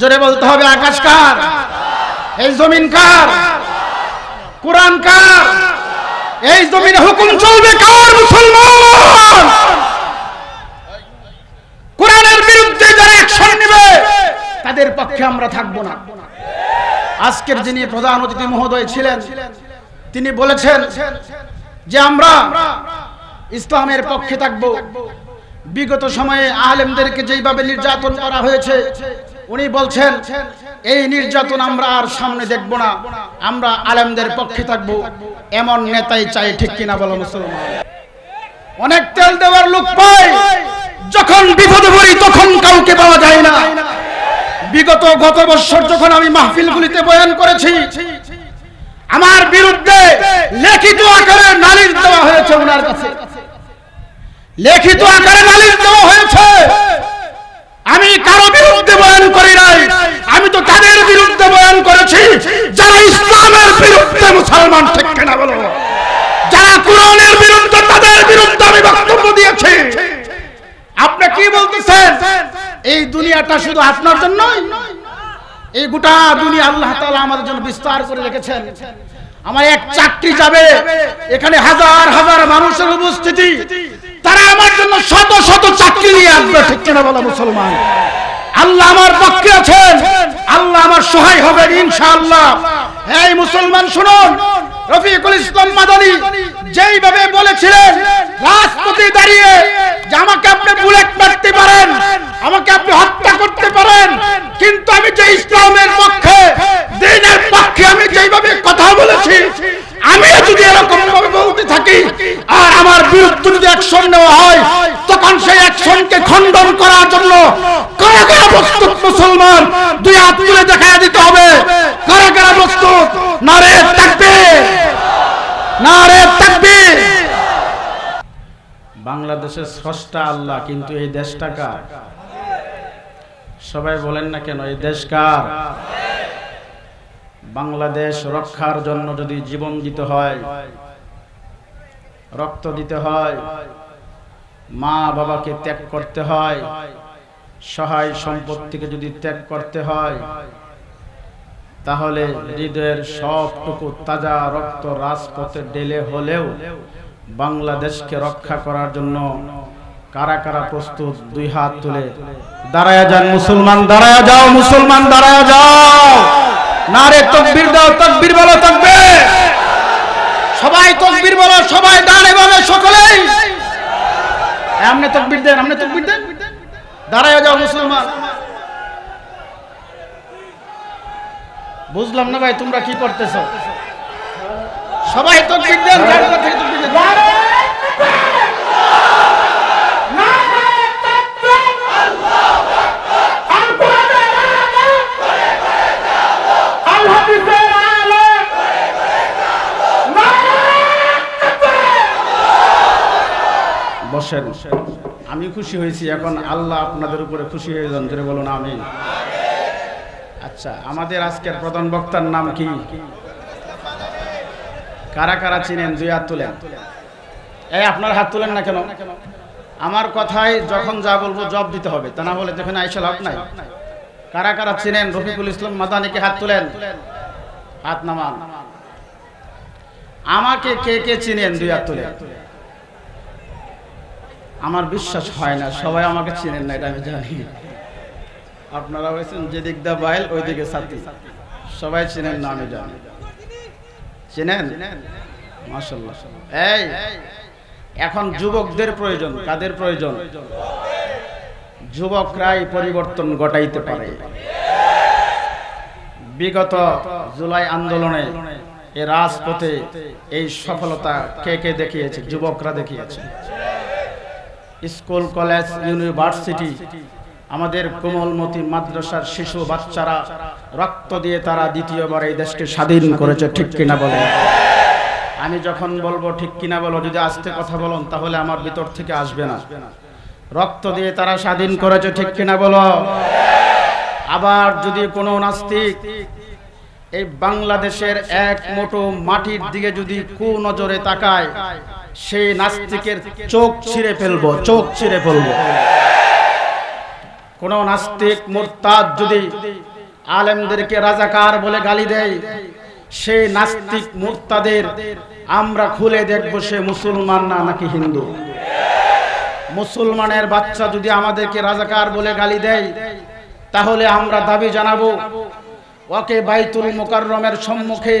জোরে বলতে হবে, আকাশ কার? এই জমিন কার? কোরআন কার? এই জমিনে হুকুম চলবে কার মুসলমান? কোরআনের বিরুদ্ধে যারা অ্যাকশন নেবে, তাদের পক্ষে আমরা থাকব না। আজকের যিনি প্রধান অতিথি মহোদয় ছিলেন, তিনি বলেছেন যে আমরা ইসলামের পক্ষে থাকব। বিগত সময়ে আলেমদেরকে যেইভাবে নির্যাতন করা হয়েছে উনি বলছেন, এই নির্যাতন আমরা আর সামনে দেখব না। আমরা আলেমদের পক্ষে থাকব। এমন নেতাই চাই ঠিক কিনা বলো মুসলমান? অনেক তেল দেওয়ার লোক পায়। যখন বিপদে পড়ি, তখন কাউকে পাওয়া যায় না। বিগত গত বছর যখন আমি মাহফিলগুলিতে বয়ান করেছি, আমার বিরুদ্ধে লিখিত আকারে নালিশ দেওয়া হয়েছে ওনার কাছে। লিখিত আকারে নালিশ দেওয়া হয়েছে। আমি কারও বিরুদ্ধে বয়ান করি নাই। আমি তো তাদের বিরুদ্ধে বয়ান করেছি। যারা ইসলামের বিরুদ্ধে মুসলমান, ঠিক কিনা বলো? যারা কোরআনের বিরুদ্ধে, তাদের বিরুদ্ধে আমি বক্তব্য দিয়েছি। আপনি কি বলতেছেন? এই দুনিয়াটা শুধু আপনার জন্যই? এই গোটা দুনিয়া আল্লাহ তাআলা আমাদের জন্য বিস্তার করে রেখেছেন। আমার এক চাকরি যাবে। এখানে হাজার হাজার মানুষের উপস্থিতি। তারা আমার জন্য শত শত চাকরি নিয়ে আসবে, ঠিক কিনা বলো মুসলমান? আল্লাহ আমার পক্ষে আছেন। আল্লাহ আমার সহায় হবেন, ইনশাআল্লাহ। এই মুসলমান, শুনুন। রফিকুল ইসলাম মাদানী যেইভাবে বলেছিলেন, রাজপথে দাঁড়িয়ে যে আমাকে আপনি বুলেট মারতে পারেন, আমাকে আপনি হত্যা করতে পারেন, কিন্তু আমি যে ইসলামের পক্ষে, দিনের পক্ষে আমি যেইভাবে কথা বলেছি আমি যদি এরকম আমার বিরুদ্ধে যদি অ্যাকশন নেওয়া হয়, তখন সেই অ্যাকশনকে খণ্ডন করার জন্য কারা কারা প্রস্তুত মুসলমান? দুই হাত তুলে দেখা দিতে হবে। কারা কারা প্রস্তুত? নারে তাকবীর। নারে তাকবীর। বাংলাদেশের স্রষ্টা আল্লাহ, কিন্তু এই দেশটা কার? সবাই বলেন না কেন, এই দেশ কার? বাংলাদেশ রক্ষার জন্য যদি জীবন দিতে হয় রক্ত দিতে হয়। মা বাবাকে ত্যাগ করতে হয়। সহায় সম্পত্তিকে যদি ত্যাগ করতে হয়, তাহলে হৃদয়ের সবটুকু তাজা রক্ত রাজপথে ডেলে হলেও বাংলাদেশকে রক্ষা করার জন্য কারা কারা প্রস্তুত, দুই হাত তুলে দাঁড়ায়া যান মুসলমান, দাঁড়ায়া যাও মুসলমান, দাঁড়ায়া যাও। নারে তকবীর দাও, তকবীর বলো, তকবীর সবাই তকবির বলো, সবাই দাঁড়ে বলো সকলেই। আমনে তকবির দেন আমনে তকবির দেন। দাঁড়ায় যাও মুসলমান। বুঝলাম না ভাই, তোমরা কি করতেছ? সবাই তকবির দেন বসেন আমি খুশি হয়েছি এখন আল্লাহ আপনাদের উপরে খুশি হয়ে যান। জোরে বলুন আমি আচ্ছা আমাদের আজকের প্রধান বক্তার নাম কি? কারা কারা চিনেন? দুই হাত তুলেন। এই আপনার হাত তুলেন না কেন? আমার কথায় যখন যা বলব জব দিতে হবে। তা না বলে যেখানে আইসা লাভ নাই। কারা কারা চিনেন? রফিকুল ইসলাম মাদানিকে হাত তুলেন? হাত নামান। আমাকে কে কে চিনেন? দুই হাত তুলে আমার বিশ্বাস হয় না, সবাই আমাকে চিনেন না, এটা আমি জানি। আপনারা হয়েছেন যেদিক দা বাইল ওই দিকে সাথী সবাই চিনেন না, আমি জানি। চিনেন? মাসাল্লাহ এই, এখন যুবকদের প্রয়োজন, কাদের প্রয়োজন? যুবকরাই পরিবর্তন ঘটাইতে পারে। বিগত জুলাই আন্দোলনে এ রাজপথে এই সফলতা কে কে দেখিয়েছে? যুবকরা দেখিয়েছে। স্কুল, কলেজ, ইউনিভার্সিটি, আমাদের কোমলমতি মাদ্রাসার শিশু বাচ্চারা রক্ত দিয়ে তারা দ্বিতীয়বার এই দেশকে স্বাধীন করেছে, ঠিক কিনা বলে? আমি যখন বলব ঠিক কিনা বলো, যদি আস্তে কথা বলুন, তাহলে আমার ভিতর থেকে আসবে না। রক্ত দিয়ে তারা স্বাধীন করেছে, ঠিক কিনা বলো? আবার যদি কোনো নাস্তিক এই বাংলাদেশের এক মোটো মাটির দিকে যদি কু নজরে তাকায়, সেই নাস্তিকের চোখ ছিঁড়ে ফেলব, চোখ ছিঁড়ে ফেলব। কোন নাস্তিক মোরতাদ যদি আলেমদেরকে রাজাকার বলে গালি দেয়, সেই নাস্তিক মোরতাদের আমরা খুলে দেখব সে মুসলমান না নাকি হিন্দু। মুসলমানের বাচ্চা যদি আমাদেরকে রাজাকার বলে গালি দেয়, তাহলে আমরা দাবি জানাব ওকে বাইতুল মোকাররমের সম্মুখে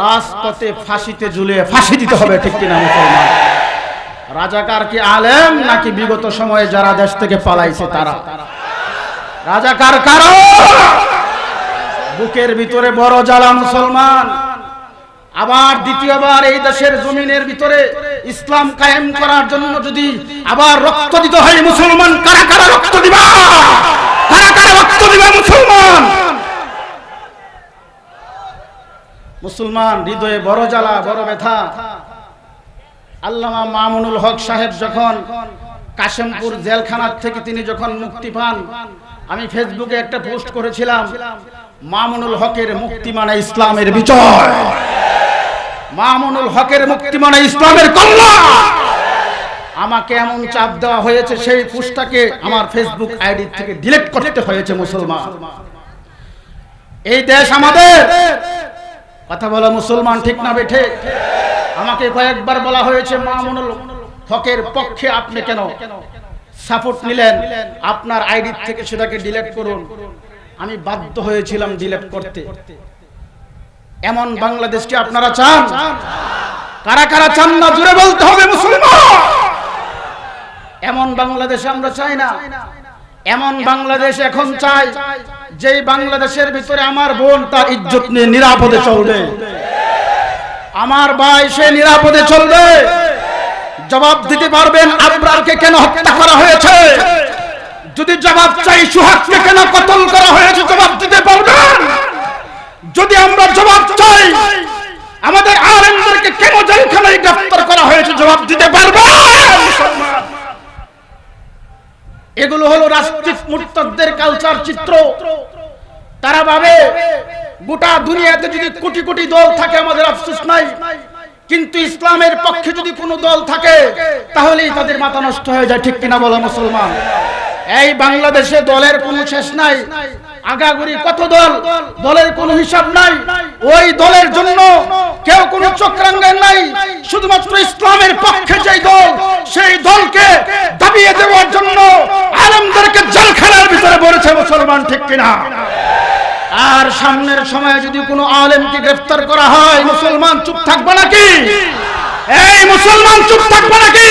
রাজপথে ফাঁসিতে ঝুলিয়ে ফাঁসি দিতে হবে ঠিক কিনা মুসলমান? রাজাকার কি আলেম নাকি বিগত সময়ে যারা দেশ থেকে পালাইছে তারা? রাজাকার কারও? বুকের ভিতরে বড় জ্বালা মুসলমান। আবার দ্বিতীয়বার এই দেশের জমিনের ভিতরে ইসলাম কায়েম করার জন্য যদি আবার রক্ত দিতে হয় মুসলমান কারা কারা রক্ত দিবা? কারা কারা রক্ত দিবা মুসলমান? মুসলমান, হৃদয়ে বড় জ্বালা, বড় ব্যথা। আল্লামা মামুনুল হক সাহেব যখন কাশেমপুর জেলখানার থেকে তিনি যখন মুক্তি পান, আমি ফেসবুকে একটা পোস্ট করেছিলাম, মামুনুল হকের মুক্তি মানে ইসলামের বিজয়। মামুনুল হকের মুক্তি মানে ইসলামের কল্যাণ। আমাকে এমন চাপ দেওয়া হয়েছে, সেই পোস্টটাকে আমার ফেসবুক আইডি থেকে ডিলিট করতে হয়েছে মুসলমান। এই দেশ আমাদের। কথা বলা, মুসলমান ঠিক না বেঠে? আমাকে কয়েকবার বলা হয়েছে, মামুনুল হকের পক্ষে আপনি কেন সাপোর্ট নিলেন? আপনার আইডি থেকে সেটাকে ডিলেট করুন। আমি বাধ্য হয়েছিলাম ডিলেট করতে। এমন বাংলাদেশকে আপনারা চান? কারা কারা চান না? জুড়ে বলতে হবে, মুসলমান! এমন বাংলাদেশ আমরা চাই না। এমন বাংলাদেশ এখন চাই। যেই বাংলাদেশের ভিতরে আমার বোন, তার ইজ্জত নিয়ে নিরাপদে চলবে। আমার ভাই, সে নিরাপদে চলবে। জবাব দিতে পারবেন, আবরারকে কেন হত্যা করা হয়েছে? যদি জবাব চাই, সুহাগকে কেন কতল করা হয়েছে, জবাব দিতে পারবেন? যদি আমরা জবাব চাই, আমাদের আলেমদেরকে কেন জেলখানায় গ্রেফতার করা হয়েছে, জবাব দিতে পারবেন? এগুলো হলো রাষ্ট্রিক মুরতাদদের কালচার চিত্র। তারা ভাবে, গোটা দুনিয়াতে যদি কোটি কোটি দল থাকে, আমাদের আফসোস নাই। কিন্তু ইসলামের পক্ষে যদি কোনো দল থাকে, তাহলেই তাদের মাথা নষ্ট হয়ে যায়, ঠিক কিনা বলো মুসলমান? এই বাংলাদেশে দলের কোনো শেষ নাই। আগাগুড়ি কত দল? দলের কোনো হিসাব নাই। ওই দলের জন্য কেউ কোনো চক্রাঙ্গের নাই। শুধুমাত্র ইসলামের পক্ষে যেই দল, সেই দলকে দাবিয়ে দেওয়ার জন্য আলমদেরকে জেলখানার ভিতরে বলেছে মুসলমান ঠিক কিনা? আর সামনের সময়ে যদি কোনো আলেমকে গ্রেফতার করা হয়, মুসলমান চুপ থাকবে নাকি? এই মুসলমান চুপ থাকবে নাকি?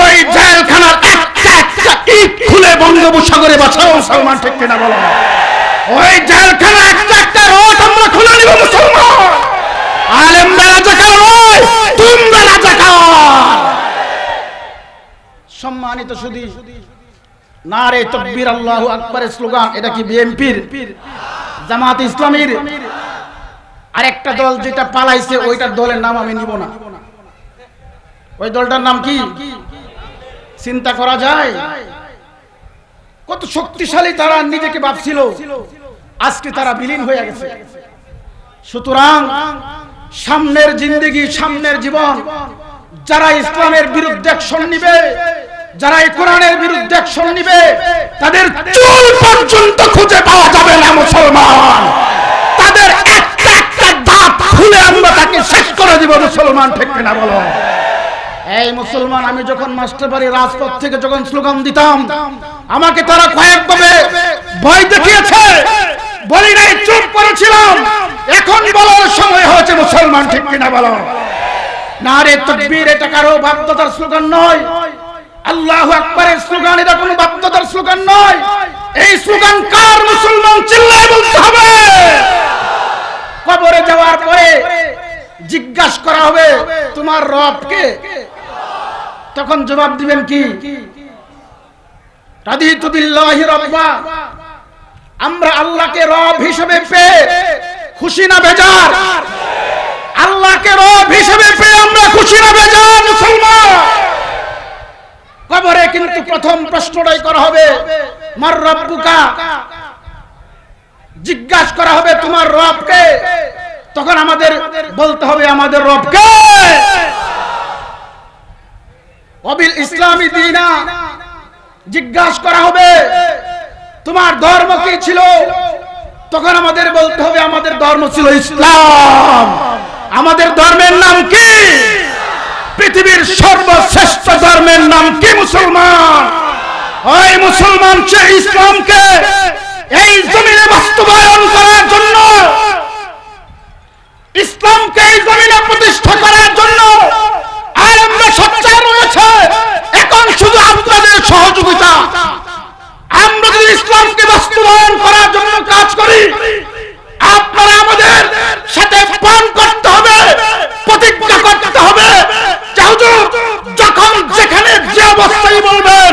ওই জেলখানার একটা একটা খুলে বঙ্গোপসাগরে বাঁচাও, মুসলমান, ঠিক কিনা বলো? ওই জেলখানার একটা একটা রোড আমরা খুলে নিব, মুসলমান। আলেমরা রাজাকার নয়, তোমরা রাজাকার। সম্মানিত সুদী নারে তকবীর আল্লাহু আকবারের স্লোগান, এটা কি বিএনপির? জামাত ইসলামীর? আরেকটা দল যেটা পালাইছে, ওইটার দলের নাম আমি নিব না। ওই দলটার নাম কি? চিন্তা করা যায়। কত শক্তিশালী তারা নিজেকে ভাবছিল। আজকে তারা বিলীন হয়ে গেছে। সুতরাং সামনের জিন্দগি, সামনের জীবন, যারা ইসলামের বিরুদ্ধে অ্যাকশন নিবে, যারা এই কোরআনের বিরুদ্ধে অ্যাকশন নিবে, তাদের চুল পর্যন্ত খুঁজে পাওয়া যাবে না মুসলমান। তাদের একটা একটা দাঁত খুলে আমরা তাকে শেষ করে দিব মুসলমান, ঠিক কিনা বলো? মুসলমান, আমি যখন মাস্টার বাড়ি রাজপথ থেকে যখন স্লোগান দিতাম, আমাকে তারা কয়েকভাবে ভয় দেখিয়েছে। বলি নাই, চুপ করেছিলাম। এখন বলার সময় হয়েছে মুসলমান, ঠিক কিনা বলো? না রে তকবীর, এটা কারও স্লোগান নয়। আল্লাহ আকবরের স্লোগান, এটা কোনো বাধ্যতার স্লোগান নয়। এই স্লোগান কার মুসলমান চিল্লায় বলতে হবে? কবরে যাওয়ার পরে জিজ্ঞাসা করা হবে, তোমার রবকে তখন জবাব দিবেন কি? আমরা আল্লাহকে রব হিসেবে পেয়ে খুশি না বেজার? আল্লাহকে রব হিসেবে পেয়ে আমরা খুশি না বেজার, মুসলমান? কবরে কিন্তু প্রথম প্রশ্নটাই করা হবে, মার রব্বুকা? জিজ্ঞাসা করা হবে তোমার রবকে। তখন আমাদের বলতে হবে, আমাদের রবকে। অবিল ইসলামী দিনা জিজ্ঞাসা করা হবে, তোমার ধর্ম কি ছিল? তখন আমাদের বলতে হবে, আমাদের ধর্ম ছিল ইসলাম। আমাদের ধর্মের নাম কি? পৃথিবীর সর্বশ্রেষ্ঠ ধর্মের নাম কি মুসলমান? ওই মুসলমান সে ইসলামকে এই জমিনে বাস্তবায়ন করার জন্য, ইসলামকে এই জমিনে প্রতিষ্ঠা করার জন্য আর আমরা সচ্চার রয়েছে। এখন শুধু আপনাদের সহযোগিতা। আমরা যদি ইসলামকে বাস্তবায়ন করার জন্য কাজ করি, আপনারা আমাদের সাথে পান করতে হবে প্রতিজ্ঞা করতে হবে যে হুজুর, যখন যেখানে যে অবস্থায় বলবেন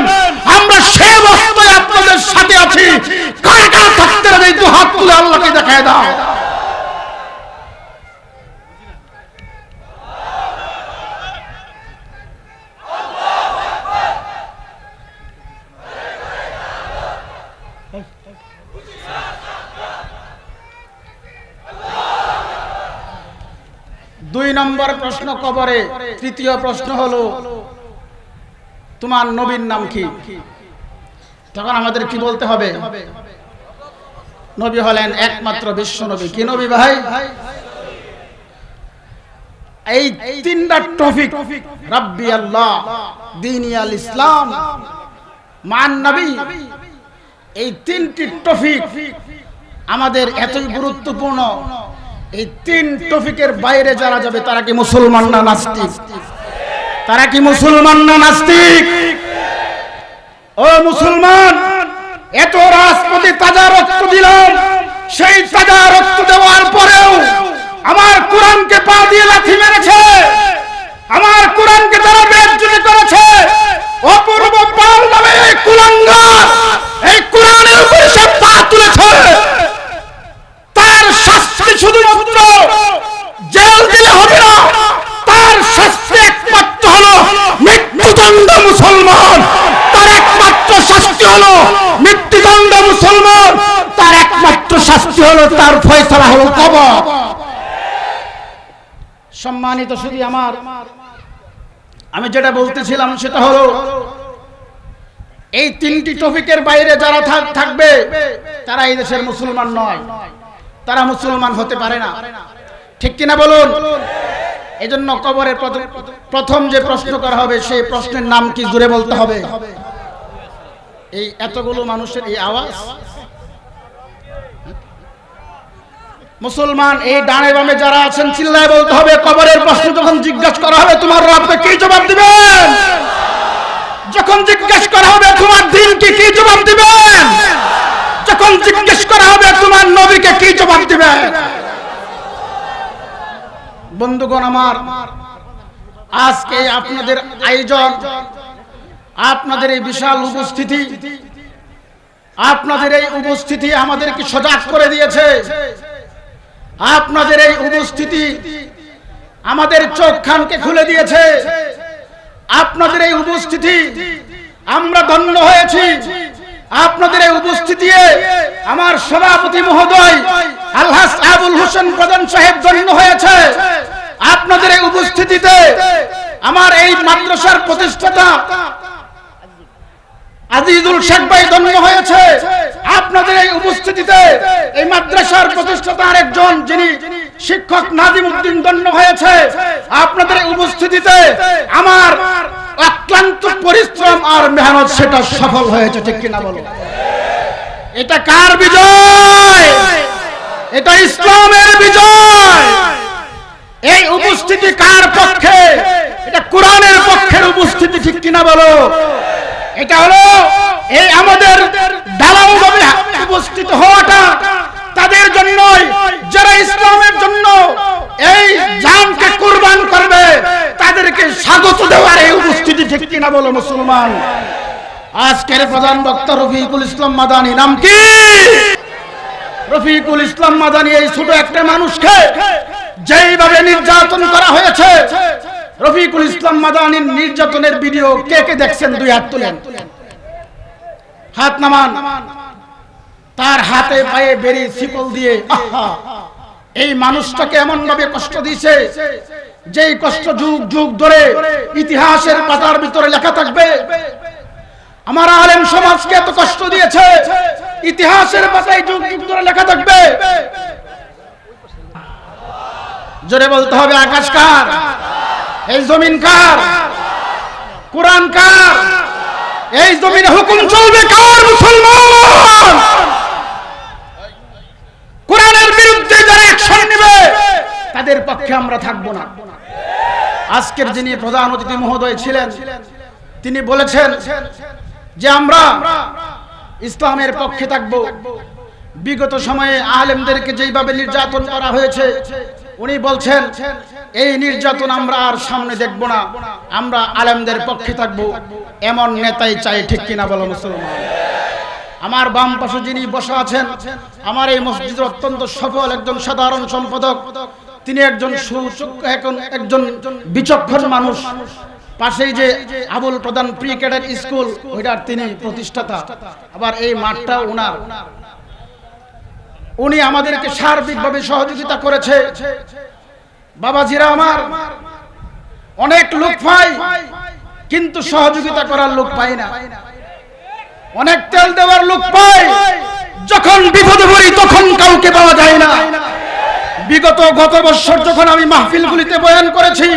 আমরা সে অবস্থায় আপনাদের সাথে আছি কার কার থাকতে হবে এই দু হাত তুলে আল্লাহকে দেখায় দাও দুই নম্বর প্রশ্ন কবরে তৃতীয় প্রশ্ন হলো, তোমার নবীর নাম কি? তখন আমাদের কি বলতে হবে? নবী হলেন একমাত্র বিশ্ব নবী। কি নবী ভাই? এই তিনটা টপিক, রাব্বি আল্লাহ, দিনী আল ইসলাম, মান নবী, এই তিনটি টপিক আমাদের এতই গুরুত্বপূর্ণ। এই তিন টপিকের বাইরে যারা যাবে, তারা কি মুসলমান না নাস্তিক? তারা কি মুসলমান না নাস্তিক? ও মুসলমান, এত রাজপতি তাজা রক্ত দিলাম। সেই তাজা রক্ত দেওয়ার পরেও আমার কোরআনকে পা দিয়ে লাথি মেরেছে আমার কোরআনকে তারা বেজ্জতি করেছে অপূর্ব পাল নামে এই কুলাঙ্গার এই কোরআনের উপরে সে পা তুলেছে তার শাস্তি শুধুমাত্র জেল দিলে হবে না তার শাস্তি একমাত্র হলো মৃত্যুদণ্ড মুসলমান তার একমাত্র শাস্তি হলো মৃত্যুদণ্ড মুসলমান তার একমাত্র শাস্তি হলো তার ফয়সালা হলো কবর সম্মানিত শুধু আমার। আমি যেটা বলতেছিলাম সেটা হলো, এই তিনটি টপিকের বাইরে যারা থাকবে, তারা এই দেশের মুসলমান নয়। তারা মুসলমান হতে পারে না। ঠিক কিনা বলুন? এই জন্য কবরের প্রথম- প্রথম যে প্রশ্ন করা হবে, সেই প্রশ্নের নাম কি জুড়ে বলতে হবে? এই এতগুলো মানুষের এই আওয়াজ মুসলমান, এই ডানে বামে যারা আছেন, চিল্লায় বলতে হবে, কবরের প্রশ্ন যখন জিজ্ঞাসা করা হবে, তোমার রবকে কি জবাব দিবেন? যখন জিজ্ঞেস করা হবে, তোমার দিনকে কি জবাব দিবেন? যখন জিজ্ঞেস করা হবে, তোমার নবীকে কি জবাব দিবেন? বন্ধুগণ আমার, আজকে আপনাদের আয়োজন, আপনাদের এই বিশাল উপস্থিতি, আপনাদের এই উপস্থিতি আমাদেরকে সজাগ করে দিয়েছে। আপনাদের এই উপস্থিতি আমাদের চোখ খানকে খুলে দিয়েছে। আপনাদের এই উপস্থিতি আমরা ধন্য হয়েছি। আপনাদের এই উপস্থিতি আমার সভাপতি মহোদয় আলহাস আবুল হোসেন প্রধান সাহেব ধন্য হয়েছে। আপনাদের এই উপস্থিতিতে আমার এই মাদ্রাসার প্রতিষ্ঠাতা আজিজুল শেখ ভাই ধন্য হয়েছে। আপনাদের এই উপস্থিতিতে এই মাদ্রাসার প্রতিষ্ঠাতা আরেকজন যিনি শিক্ষক নাজিম উদ্দিন ধন্য হয়েছে, আপনাদের উপস্থিতিতে আমার অক্লান্ত পরিশ্রম আর মেহনত সেটা সফল হয়েছে, ঠিক কিনা বলো? এটা কার বিজয়? এটা ইসলামের বিজয়। এই উপস্থিতি কার পক্ষে? এটা কোরআনের পক্ষের উপস্থিতি, ঠিক কিনা বলো? এটা হলো এই আমাদের দালাল ভাবে উপস্থিত হওয়াটা তাদের জন্যই যারা ইসলামের জন্য এই জানকে কুরবান করবে, তাদেরকে স্বাগত দেওয়ার এই উপস্থিতি ঠিক কিনা বলো মুসলমান? আজকের প্রধান বক্তা রফিকুল ইসলাম মাদানি, নাম কি? রফিকুল ইসলাম মাদানি, এই ছোট একটা মানুষকে যেইভাবে নির্যাতন করা হয়েছে, রফিকুল ইসলাম মাদানির নির্যাতনের ভিডিও কে কে দেখছেন? দুই হাত তুলেন। হাত নামান। তার হাতে পায়ে বেরি শিকল দিয়ে এই মানুষটাকে এমন ভাবে কষ্ট দিয়েছে, যেই কষ্ট যুগ যুগ ধরে ইতিহাসের পাতার ভিতরে লেখা থাকবে। আমার আলেম সমাজকে এত কষ্ট দিয়েছে, ইতিহাসের পাতায় যুগ যুগ ধরে লেখা থাকবে। জোরে বলতে হবে, আকাশ কার? এই জমিন কার? কোরআন কার? এই জমিনে হুকুম চলবে কার মুসলমান? কোরআনের বিরুদ্ধে যারা অ্যাকশন নেবে, তাদের পক্ষে আমরা থাকব না। আজকের যিনি প্রধান অতিথি মহোদয় ছিলেন, তিনি বলেছেন যে আমরা ইসলামের পক্ষে থাকব। বিগত সময়ে আলেমদেরকে যেইভাবে নির্যাতন করা হয়েছে উনি বলছেন, এই নির্যাতন আমরা আর সামনে দেখব না। আমরা আলেমদের পক্ষে থাকব। এমন নেতাই চাই ঠিক কিনা বলো মুসলমান? আমার বাম পাশে যিনি বসে আছেন, আমার এই মসজিদের অত্যন্ত সফল একজন সাধারণ সম্পাদক। তিনি একজন এখন একজন বিচক্ষণ মানুষ। পাশেই যে আবুল প্রধান প্রি স্কুল, ওইটার তিনি প্রতিষ্ঠাতা। আবার এই মাঠটা ওনার। উনি আমাদেরকে সার্বিকভাবে সহযোগিতা করেছে। বাবাজিরা আমার, অনেক লোক পাই কিন্তু সহযোগিতা করার লোক পাই না। অনেক তেল দেওয়ার লোক পাই যখন বিপদে পড়ি তখন কাউকে পাওয়া যায় না। বিগত গত বছর যখন আমি মাহফিলগুলিতে বয়ান করেছি,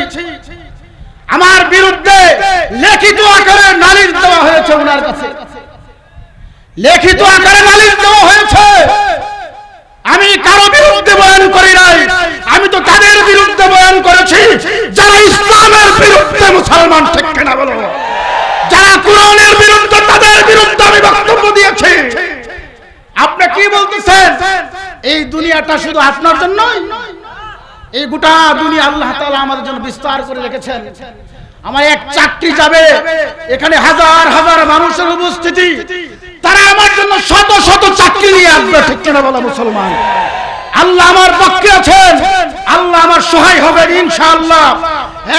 আমার বিরুদ্ধে লিখিত আকারে নালিশ দেওয়া হয়েছে ওনার কাছে। লিখিত আকারে নালিশ দেওয়া হয়েছে। আমি কারও বিরুদ্ধে বয়ান করি নাই। আমি তো তাদের বিরুদ্ধে বয়ান করেছি। যারা ইসলামের বিরুদ্ধে মুসলমান, ঠিক কিনা বলো? যারা কোরআনের বিরুদ্ধে, তাদের বিরুদ্ধে আমি বক্তব্য দিয়েছি। আপনি কি বলতেছেন? এই দুনিয়াটা শুধু আপনার জন্যই এই গোটা দুনিয়া আল্লাহ তাআলা আমাদের জন্য বিস্তার করে রেখেছেন। আমার এক চাকরি যাবে। এখানে হাজার হাজার মানুষের উপস্থিতি। তারা আমার জন্য শত শত চাকরি নিয়ে আসবে, ঠিক কিনা বলা মুসলমান? আল্লাহ আমার পক্ষে আছেন, আল্লাহ আমার সহায় হবেন, ইনশাআল্লাহ।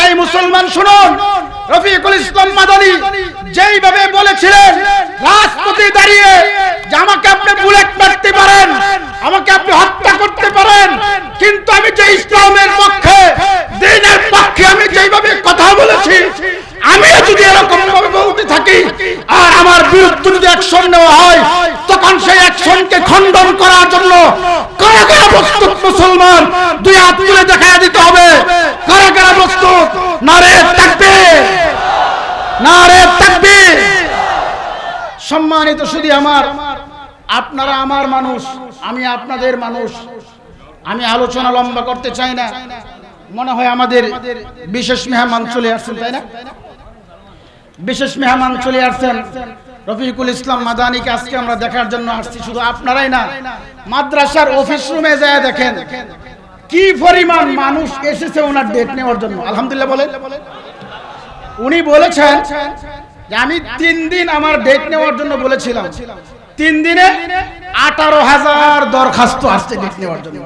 এই মুসলমান, শুনুন, রফিকুল ইসলাম মাদানী যেইভাবে বলেছিলেন, রাজপথে দাঁড়িয়ে যে আমাকে আপনি বুলেট মারতে পারেন, আমাকে আপনি হত্যা করতে পারেন, কিন্তু আমি যে ইসলামের পক্ষে, দিনের পক্ষে আমি যেইভাবে কথা বলেছি আমিও যদি এরকম ভাবে থাকি আর আমার বিরুদ্ধে যদি অ্যাকশন নেওয়া হয়, তখন সেই অ্যাকশনকে খণ্ডন করার জন্য কারা কারা প্রস্তুত মুসলমান? দুই হাত তুলে দেখা দিতে হবে। কারা কারা প্রস্তুত? নারে থাকবে নারে থাকবে সম্মানিত শুধু আমার, আপনারা আমার মানুষ, আমি আপনাদের মানুষ। আমি আলোচনা লম্বা করতে চাই না। মনে হয় আমাদের বিশেষ মেহমান চলে আসছেন, তাই না? বিশেষ মেহমান চলে আসছেন। রফিকুল ইসলাম মাদানিকে আজকে আমরা দেখার জন্য আসছি। শুধু আপনারাই না, মাদ্রাসার অফিস রুমে যায় দেখেন। কি পরিমাণ মানুষ এসেছে ওনার ডেট নেওয়ার জন্য। আলহামদুলিল্লাহ বলেন। উনি বলেছেন যে আমি তিন দিন আমার ডেট নেওয়ার জন্য বলেছিলাম। তিন দিনে আঠারো হাজার দরখাস্ত আসছে ডেট নেওয়ার জন্য।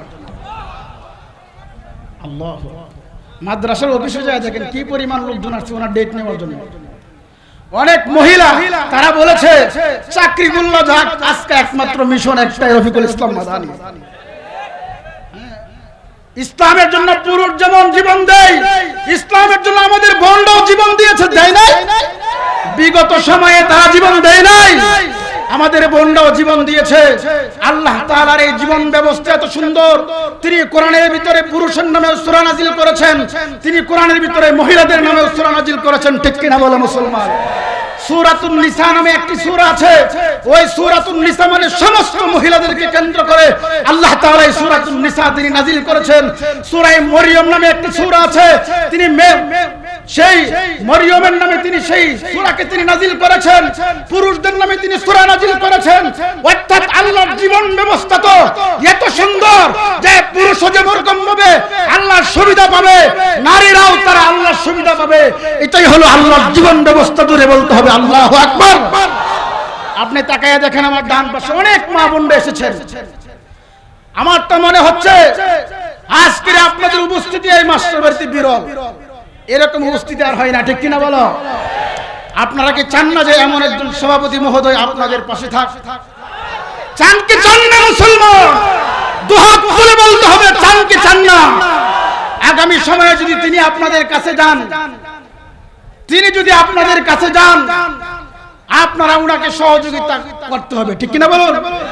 মাদ্রাসার অফিসে যায় দেখেন কি পরিমাণ লোকজন আসছে ওনার ডেট নেওয়ার জন্য। অনেক মহিলা তারা বলেছে চাকরি মূল্য যাক আজকে একমাত্র মিশন একটাই রফিকুল ইসলাম মাদানি। ইসলামের জন্য পুরুষ যেমন জীবন দেয় ইসলামের জন্য আমাদের বন্ডও জীবন দিয়েছে দেয় নাই? বিগত সময়ে তারা জীবন দেয় নাই। আমাদের বন্ডও জীবন দিয়েছে। আল্লাহ তাআলার এই জীবন ব্যবস্থা এত সুন্দর। তিনি কোরআনের ভিতরে পুরুষের নামে সূরা নাজিল করেছেন। তিনি কোরআনের ভিতরে মহিলাদের নামে সূরা নাজিল করেছেন। ঠিক কিনা বলে মুসলমান? মানে তিনি নাজিল করেছেন। সূরা মরিয়ম নামে একটি সূরা আছে। তিনি মে- সেই মরিয়মের নামে তিনি সেই সূরাকে তিনি নাজিল করেছেন, পুরুষদের নামে তিনি সূরা নাজিল করেছেন। অর্থাৎ আল্লাহর জীবন ব্যবস্থা তো এত সুন্দর যে পুরুষ যেরকম ভাবে আল্লাহর সুবিধা পাবে, নারীরাও তারা আল্লাহর সুবিধা পাবে। এটাই হলো আল্লাহর জীবন ব্যবস্থা, দূরে বলতে হবে আল্লাহু আকবার। আপনি তাকায় দেখেন আমার ডান পাশে অনেক মা বোনরা এসেছেন। আমার তো মনে হচ্ছে আজকে আপনাদের উপস্থিতি এই মাস্টার বাড়িতে বিরল। এরকম উপস্থিতি আর হয় না, ঠিক কিনা বলো? আপনারা কি চান না যে এমন একজন সভাপতি মহোদয় আপনাদের পাশে থাক? চান কি চান না মুসলমান? দুহাত খুলে বলতে হবে, চান কি চান না? আগামী সময়ে যদি তিনি আপনাদের কাছে যান, তিনি যদি আপনাদের কাছে যান, আপনারা উনাকে সহযোগিতা করতে হবে, ঠিক কিনা বলুন?